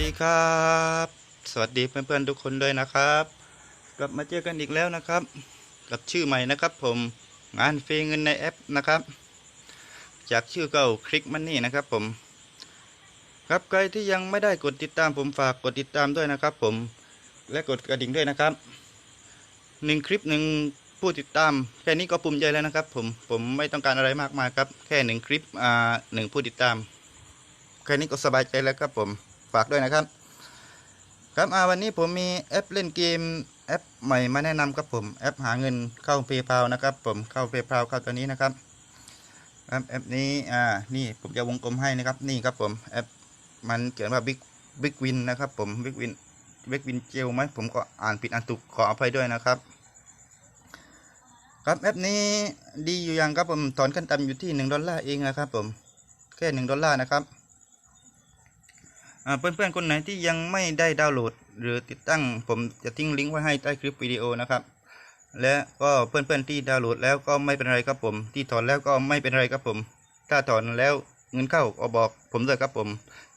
ดีครับ สวัสดีเพื่อนๆทุกคนด้วยนะครับ กลับมาเจอกันอีกแล้วนะครับ กับชื่อใหม่นะครับ ผมงานฟรีเงินในแอปนะครับ จากชื่อเก่าคลิกมันนี่นะครับ ผม ครับใครที่ยังไม่ได้กดติดตามผมฝากกดติดตามด้วยนะครับ ผมและกดกระดิ่งด้วยนะครับหนึ่งคลิปหนึ่งผู้ติดตามแค่นี้ก็ภูมิใจแล้วนะครับ ผมผมไม่ต้องการอะไรมากมายครับ แค่หนึ่งคลิปอ่าหนึ่งผู้ติดตามแค่นี้ก็สบายใจแล้วครับผม ฝากด้วยนะครับ ครับอ่าวันนี้ผมมีแอปเล่นเกมแอปใหม่มาแนะนำครับผมแอปหาเงินเข้าเพย์พานะครับ ผมเข้าเพย์พาเข้าตัวนี้นะครับครับแอปนี้อ่านี่ผมจะวงกลมให้นะครับนี่ครับผมแอปมันเขียนว่าบิ๊กบิ๊กวินนะครับผมบิ๊กวินบิ๊กวินเจลไหมผมก็อ่านผิดอ่านถูกขออภัยด้วยนะครับ ครับแอปนี้ดีอยู่อย่างครับผมถอนขั้นต่ำอยู่ที่หนึ่งดอลลาร์เองนะครับผมแค่หนึ่งดอลลาร์นะครับ เพื่อนๆคนไหนที่ยังไม่ได้ดาวน์โหลด หรือติดตั้งผมจะทิ้งลิงก์ไว้ให้ใต้คลิปวิดีโอนะครับและก็เพื่อนๆที่ดาวน์โหลดแล้วก็ไม่เป็นไรครับผม ที่ถอนแล้วก็ไม่เป็นไรครับผม ถ้าถอนแล้วเงินเข้าก็บอกผมด้วยครับผม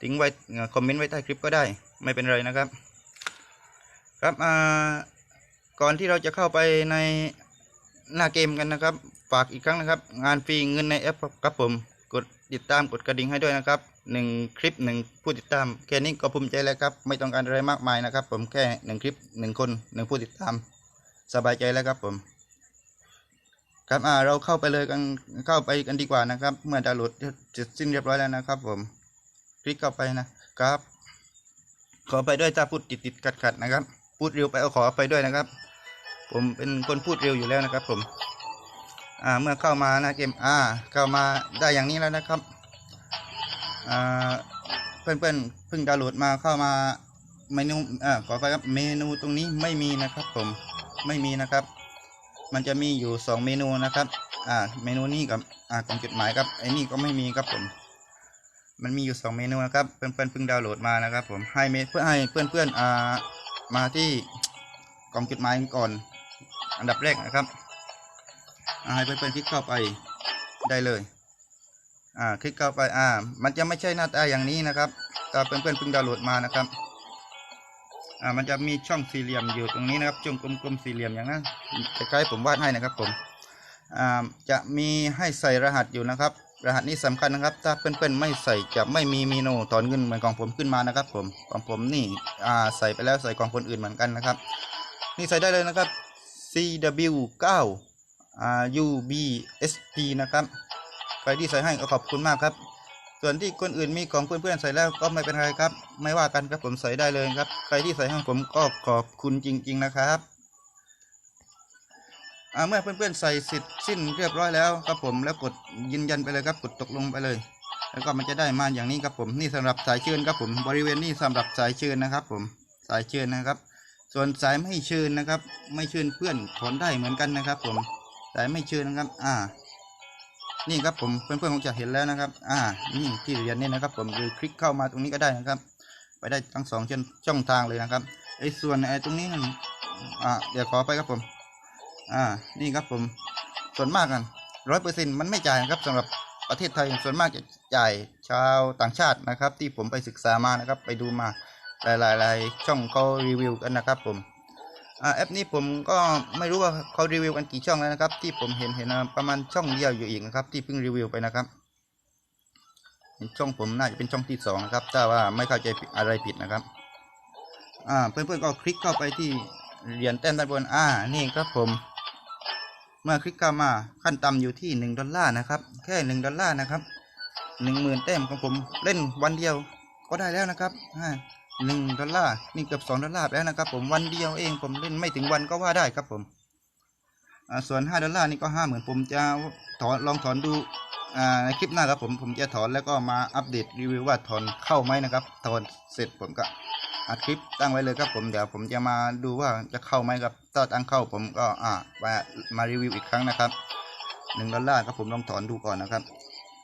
ทิ้งไว้คอมเมนต์ไว้ใต้คลิปก็ได้ไม่เป็นไรนะครับ ครับอ่าก่อนที่เราจะเข้าไปในหน้าเกมกันนะครับ ฝากอีกครั้งนะครับ งานฟรีเงินในแอปครับผม กดติดตามกดกระดิ่งให้ด้วยนะครับ หนึ่งคลิปหนึ่งผู้ติดตามแค่นี้ก็ภูมิใจแล้วครับ ไม่ต้องการอะไรมากมายนะครับ ผมแค่หนึ่งคลิปหนึ่งคนหนึ่งผู้ติดตาม สบายใจแล้วครับผมครับอ่าเราเข้าไปเลยกันเข้าไปกันดีกว่านะครับ เมื่อดาวน์โหลดเสร็จสิ้นเรียบร้อยแล้วนะครับ ผมคลิกเข้าไปนะครับ ขอไปด้วยถ้าพูดติดติดขัดขัดนะครับ พูดเร็วไปเอาขอไปด้วยนะครับ ผมเป็นคนพูดเร็วอยู่แล้วนะครับ ผม อ่าเมื่อเข้ามาน้าเกมอ่าเข้ามาได้อย่างนี้แล้วนะครับ อ่าเพื่อนๆเพิ่งดาวน์โหลดมาเข้ามาเมนูอ่าขอไปครับเมนูตรงนี้ไม่มีนะครับผมไม่มีนะครับ มันจะมีอยู่สองเมนูนะครับอ่าเมนูนี้กับอ่ากล่องจดหมายครับไอ้นี่ก็ไม่มีครับผมมันมีอยู่สองเมนูนะครับเพื่อนๆเพิ่งดาวน์โหลดมานะครับ ผมให้เมเพื่อให้เพื่อนๆอ่ามาที่กล่องจดหมายก่อน อันดับแรกนะครับให้เพื่อนๆคลิกเข้าไปได้เลย อ่าคลิกเข้าไปอ่า มันจะไม่ใช่หน้าตาอย่างนี้นะครับถ้าเพื่อนๆเพิ่งดาวน์โหลดมานะครับอ่ามันจะมีช่องสี่เหลี่ยมอยู่ตรงนี้นะครับช่องกลมๆสี่เหลี่ยมอย่างนั้นคล้ายๆผมวาดให้นะครับผมอ่าจะมีให้ใส่รหัสอยู่นะครับ รหัสนี้สำคัญนะครับ ถ้าเพื่อนๆไม่ใส่จะไม่มีเมนูถอนเงินเหมือนของผมขึ้นมานะครับ ผมของผมนี่อ่าใส่ไปแล้วใส่ของคนอื่นเหมือนกันนะครับ นี่ใส่ได้เลยนะครับ CW9 อ่า UBSP นะครับ ใครที่ใส่ให้ก็ขอบคุณมากครับ ส่วนที่คนอื่นมีของเพื่อนๆใส่แล้วก็ไม่เป็นไรครับ ไม่ว่ากันครับผมใส่ได้เลยครับ ใครที่ใส่ให้ผมก็ขอบคุณจริง ๆนะครับอ่าเมื่อเพื่อนๆใส่เสร็จสิ้นเรียบร้อยแล้วครับผมแล้วกดยืนยันไปเลยครับกดตกลงไปเลย แล้วก็มันจะได้มาอย่างนี้ครับผมนี่สำหรับสายเชิญครับผมบริเวณนี้สำหรับสายเชิญนะครับ ผมสายเชิญนะครับ ส่วนสายไม่เชิญนะครับ ไม่เชิญเพื่อนถอนได้เหมือนกันนะครับ ผมสายไม่เชิญนะครับ อ่า นี่ครับผมเพื่อนๆคงจะเห็นแล้วนะครับ อ่า นี่ที่เรียนนี่นะครับ ผมหรือคลิกเข้ามาตรงนี้ก็ได้นะครับ ไปได้ทั้งสองช่องช่องทางเลยนะครับไอ้ส่วนไอ้ตรงนี้นั่นอ่าเดี๋ยวขอไปครับผม อ่า นี่ครับผม ส่วนมากกันร้อยเปอร์เซ็นมันไม่จ่ายนะครับสำหรับประเทศไทยส่วนมากจะจ่ายชาวต่างชาตินะครับ ที่ผมไปศึกษามานะครับ ไปดูมาหลายๆช่องเขารีวิวกันนะครับผม แอปนี้ผมก็ไม่รู้ว่าเขารีวิวกันกี่ช่องแล้วนะครับ ที่ผมเห็นเห็นประมาณช่องเดียวอยู่อีกนะครับ ที่เพิ่งรีวิวไปนะครับช่องผมน่าจะเป็นช่องที่สองนะครับถ้าว่าไม่เข้าใจอะไรผิดนะครับอ่าเพื่อนๆก็คลิกเข้าไปที่เหรียญแต้มด้านบนอ่านี่ครับผม เมื่อคลิกเข้ามาขั้นต่ำอยู่ที่หนึ่งดอลลาร์นะครับ แค่หนึ่งดอลลาร์นะครับหนึ่งหมื่นแต้มของผมเล่นวันเดียวก็ได้แล้วนะครับอ่า หนึ่งดอลลาร์นี่เกือบสองดอลลาร์แล้วนะครับผมวันเดียวเองผมเล่นไม่ถึงวันก็ว่าได้ครับผมส่วนห้าดอลลาร์นี่ก็ห้าหมื่นผมจะถอนลองถอนดูในคลิปหน้าครับผมผมจะถอนแล้วก็มาอัปเดตรีวิวว่าถอนเข้าไหมนะครับถอนเสร็จผมก็อัดคลิปตั้งไว้เลยครับผมเดี๋ยวผมจะมาดูว่าจะเข้าไหมครับถ้าตั้งเข้าผมก็อ่ามามารีวิวอีกครั้งนะครับหนึ่งดอลลาร์ครับผมลองถอนดูก่อนนะครับ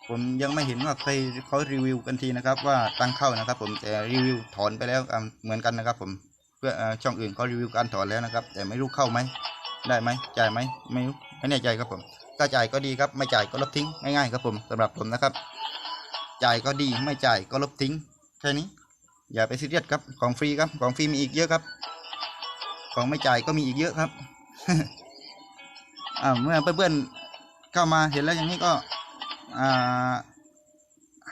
ผมยังไม่เห็นว่าใครเขารีวิวกันทีนะครับ ว่าตั้งเข้านะครับ ผมแต่รีวิวถอนไปแล้วเหมือนกันนะครับ ผมเพื่อช่องอื่นเขารีวิวการถอนแล้วนะครับ แต่ไม่รู้เข้าไหมได้ไหมจ่ายไหมไม่รู้ไม่แน่ใจครับผมถ้าจ่ายก็ดีครับไม่จ่ายก็ลบทิ้งง่ายๆครับผมสำหรับผมนะครับ จ่ายก็ดีไม่จ่ายก็ลบทิ้งแค่นี้ อย่าไปซีเรียสครับของฟรีครับของฟรีมีอีกเยอะครับ ของไม่จ่ายก็มีอีกเยอะครับอ่าเมื่อเพื่อนๆเข้ามาเห็นแล้วอย่างนี้ก็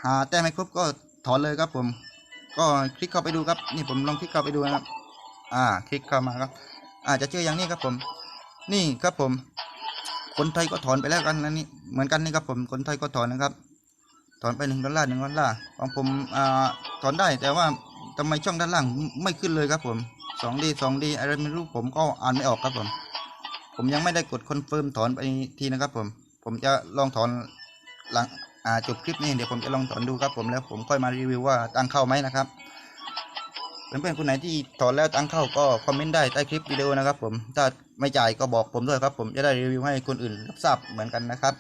หาแต้มไม่ครบก็ถอนเลยครับผม ก็คลิกเข้าไปดูครับ นี่ผมลองคลิกเข้าไปดูนะครับ อ่า คลิกเข้ามาครับ อาจจะเจออย่างนี้ครับผม นี่ครับผม คนไทยก็ถอนไปแล้วกันนะนี่ เหมือนกันนี่ครับผม คนไทยก็ถอนนะครับ ถอนไปหนึ่งดอลลาร์หนึ่งดอลลาร์ของผม อ่า ถอนได้แต่ว่าทำไมช่องด้านล่างไม่ขึ้นเลยครับผมสองดีสองดีอะไรไม่รู้ผมก็อ่านไม่ออกครับผม ผมยังไม่ได้กดคอนเฟิร์มถอนไปทีนะครับผม ผมจะลองถอน หลังจบคลิปนี้เดี๋ยวผมจะลองถอนดูครับผมแล้วผมค่อยมารีวิวว่าตั้งเข้าไหมนะครับเพื่อนๆคนไหนที่ถอนแล้วตั้งเข้าก็คอมเมนต์ได้ใต้คลิปวิดีโอนะครับผมถ้าไม่จ่ายก็บอกผมด้วยครับ ผมจะได้รีวิวให้คนอื่นรับทราบเหมือนกันนะครับ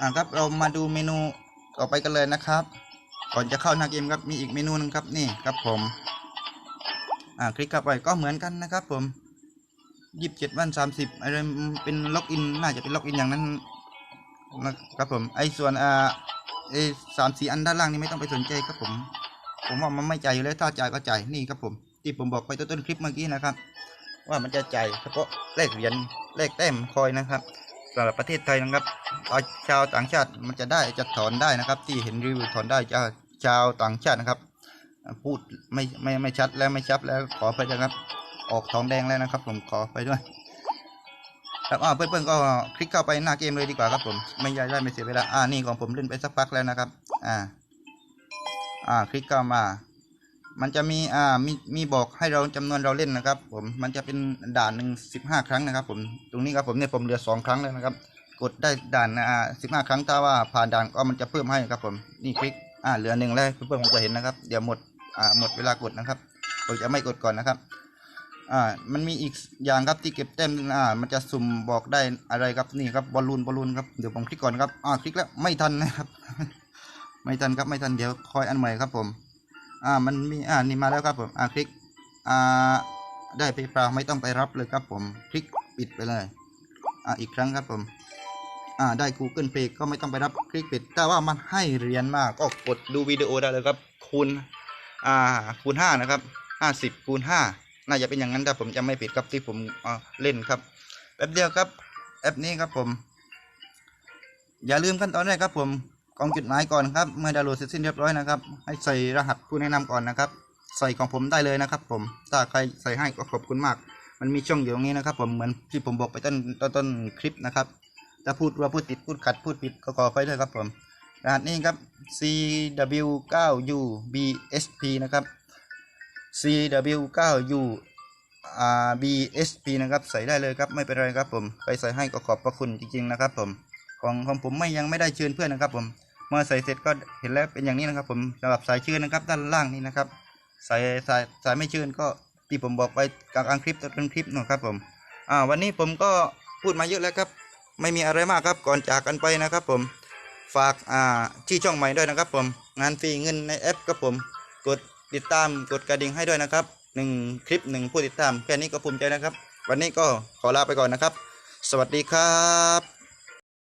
อ่าครับเรามาดูเมนูต่อไปกันเลยนะครับ ก่อนจะเข้าหน้าเกมครับมีอีกเมนูหนึงครับนี่ครับผมอ่าคลิกเข้าไปก็เหมือนกันนะครับผมยี่สิบเจ็ดวันสามสิบอะไรเป็นล็อกอินน่าจะเป็นล็อกอินอย่างนั้น นะครับผมไอ้ส่วนอ่าไอ้สามสี่อันด้านล่างนี่ไม่ต้องไปสนใจครับผม ผมว่ามันไม่จ่ายอยู่แล้วถ้าจ่ายก็จ่ายนี่ครับผม ที่ผมบอกไปต้นๆคลิปเมื่อกี้นะครับ ว่ามันจะจ่ายเฉพาะแลกเหรียญแลกแต้มคอยนะครับสำหรับประเทศไทยนะครับชาวต่างชาติมันจะได้จะถอนได้นะครับ ที่เห็นรีวิวถอนได้จะชาวต่างชาตินะครับ พูดไม่ไม่ไม่ชัดแล้วไม่ชัดแล้วขอไปนะครับ ออกทองแดงแล้วนะครับ ผมขอไปด้วย ครับอ่าเพื่อนๆก็คลิกเข้าไปหน้าเกมเลยดีกว่าครับผม ไม่ยายได้ไม่เสียเวลา อ่า นี่ของผมเล่นไปสักพักแล้วนะครับ อ่า อ่า คลิกเข้ามา มันจะมี อ่า มี มีบอกให้เราจำนวนเราเล่นนะครับ ผม มันจะเป็นด่านหนึ่งสิบห้าครั้งนะครับผม ตรงนี้ครับผมเนี่ยผมเหลือสองครั้งแล้วนะครับ กดได้ด่าน อ่าสิบห้าครั้งถ้าว่าผ่านด่านก็มันจะเพิ่มให้ครับผม นี่คลิก อ่า เหลือหนึ่งแล้วเพื่อนๆคงจะเห็นนะครับ เดี๋ยวหมด อ่า หมดเวลากดนะครับ ผมจะไม่กดก่อนนะครับ อ่ามันมีอีกอย่างครับที่เก็บแต้มอ่ามันจะสุ่มบอกได้อะไรครับนี่ครับบอลลูนบอลลูนครับเดี๋ยวผมคลิกก่อนครับอ่าคลิกแล้วไม่ทันนะครับ ไม่ทันครับไม่ทันเดี๋ยวคอยอันใหม่ครับผมอ่ามันมีอ่านี่มาแล้วครับผมอ่าคลิกอ่าได้ไปเปล่าไม่ต้องไปรับเลยครับผมคลิกปิดไปเลยอ่าอีกครั้งครับผมอ่าได้ Google Pay ก็ไม่ต้องไปรับคลิกปิดแต่ว่ามันให้เหรียญมาก็กดดูวิดีโอได้เลยครับคูณอ่าคูณห้านะครับห้าสิบคูณห้า น่าจะเป็นอย่างนั้นแต่ผมจะไม่ผิดครับที่ผมเล่นครับแป๊บเดียวครับแอปนี้ครับผม อย่าลืมขั้นตอนแรกครับผมกรองจุดหมายก่อนครับเมื่อดาวน์โหลดเสร็จสิ้นเรียบร้อยนะครับ ให้ใส่รหัสผู้แนะนำก่อนนะครับ ใส่ของผมได้เลยนะครับ ผมถ้าใครใส่ให้ก็ขอบคุณมาก มันมีช่องอยู่ตรงนี้นะครับ ผมเหมือนที่ผมบอกไปต้นต้นต้นคลิปนะครับถ้าพูดว่าพูดติดพูดขัดพูดผิดก็ขอไปด้วยครับผมรหัสนี้ครับ CW9UBSP นะครับ CW9U อ่า BSP นะครับใส่ได้เลยครับไม่เป็นไรครับผมใครใส่ให้ก็ขอบพระคุณจริงๆนะครับผมของของผมไม่ยังไม่ได้เชิญเพื่อนนะครับผมเมื่อใส่เสร็จก็เห็นแล้วเป็นอย่างนี้นะครับผมสำหรับสายเชิญนะครับด้านล่างนี่นะครับสายสายสายไม่เชิญก็ที่ผมบอกไปกลางคลิปต้นคลิปนะครับผมอ่าวันนี้ผมก็พูดมาเยอะแล้วครับ ไม่มีอะไรมากครับก่อนจากกันไปนะครับผมฝากอ่าที่ช่องใหม่ด้วยนะครับผมงานฟรีเงินในแอปครับผมกด ติดตามกดกระดิ่งให้ด้วยนะครับหนึ่งคลิปหนึ่งผู้ติดตามแค่นี้ก็ภูมิใจนะครับ วันนี้ก็ขอลาไปก่อนนะครับ สวัสดีครับ